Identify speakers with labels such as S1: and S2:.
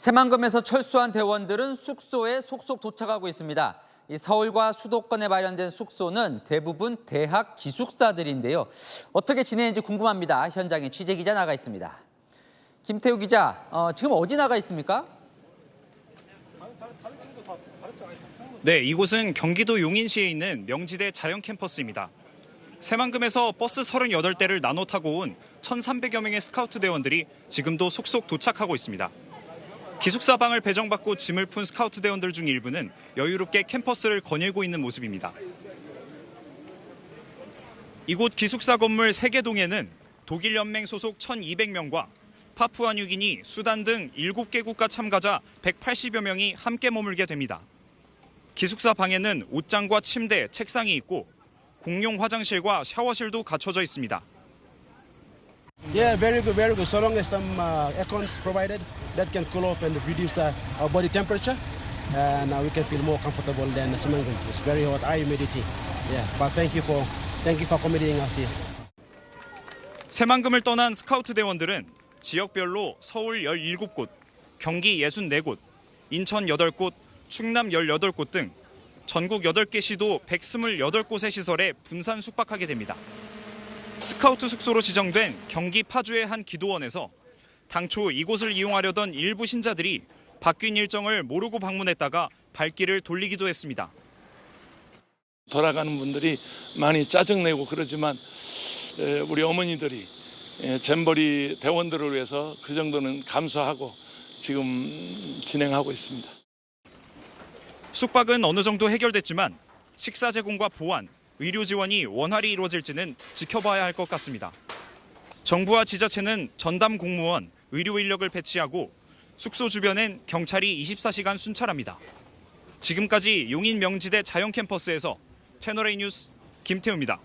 S1: 새만금에서 철수한 대원들은 숙소에 속속 도착하고 있습니다. 이 서울과 수도권에 마련된 숙소는 대부분 대학 기숙사들인데요. 어떻게 지내는지 궁금합니다. 현장에 취재 기자 나가 있습니다. 김태우 기자, 어, 지금 어디 나가 있습니까?
S2: 네, 이곳은 경기도 용인시에 있는 명지대 자연 캠퍼스입니다. 새만금에서 버스 38대를 나눠 타고 온 1,300여 명의 스카우트 대원들이 지금도 속속 도착하고 있습니다. 기숙사 방을 배정받고 짐을 푼 스카우트 대원들 중 일부는 여유롭게 캠퍼스를 거닐고 있는 모습입니다. 이곳 기숙사 건물 3개 동에는 독일 연맹 소속 1,200명과 파푸아 뉴기니, 수단 등 7개 국가 참가자 180여 명이 함께 머물게 됩니다. 기숙사 방에는 옷장과 침대, 책상이 있고 공용 화장실과 샤워실도 갖춰져 있습니다.
S3: Yeah, very good, very good. So long as some uh, aircons provided, that can cool off and reduce the our body temperature, and uh, we can feel more comfortable than Semangan. It's very hot, high humidity. Yeah, but thank you for thank you for accommodating us here.
S2: 새만금을 떠난 스카우트 대원들은 지역별로 서울 17곳, 경기 64곳, 인천 8곳, 충남 18곳 등 전국 8개 시도 128곳의 시설에 분산 숙박하게 됩니다. 스카우트 숙소로 지정된 경기 파주의 한 기도원에서 당초 이곳을 이용하려던 일부 신자들이 바뀐 일정을 모르고 방문했다가 발길을 돌리기도 했습니다.
S4: 돌아가는 분들이 많이 짜증내고 그러지만 에, 우리 어머니들이 에, 잼버리 대원들을 위해서 그 정도는 감수하고 지금 진행하고 있습니다.
S2: 숙박은 어느 정도 해결됐지만 식사 제공과 보안, 의료 지원이 원활히 이루어질지는 지켜봐야 할 것 같습니다. 정부와 지자체는 전담 공무원, 의료 인력을 배치하고 숙소 주변엔 경찰이 24시간 순찰합니다. 지금까지 용인 명지대 자연 캠퍼스에서 채널A 뉴스 김태우입니다.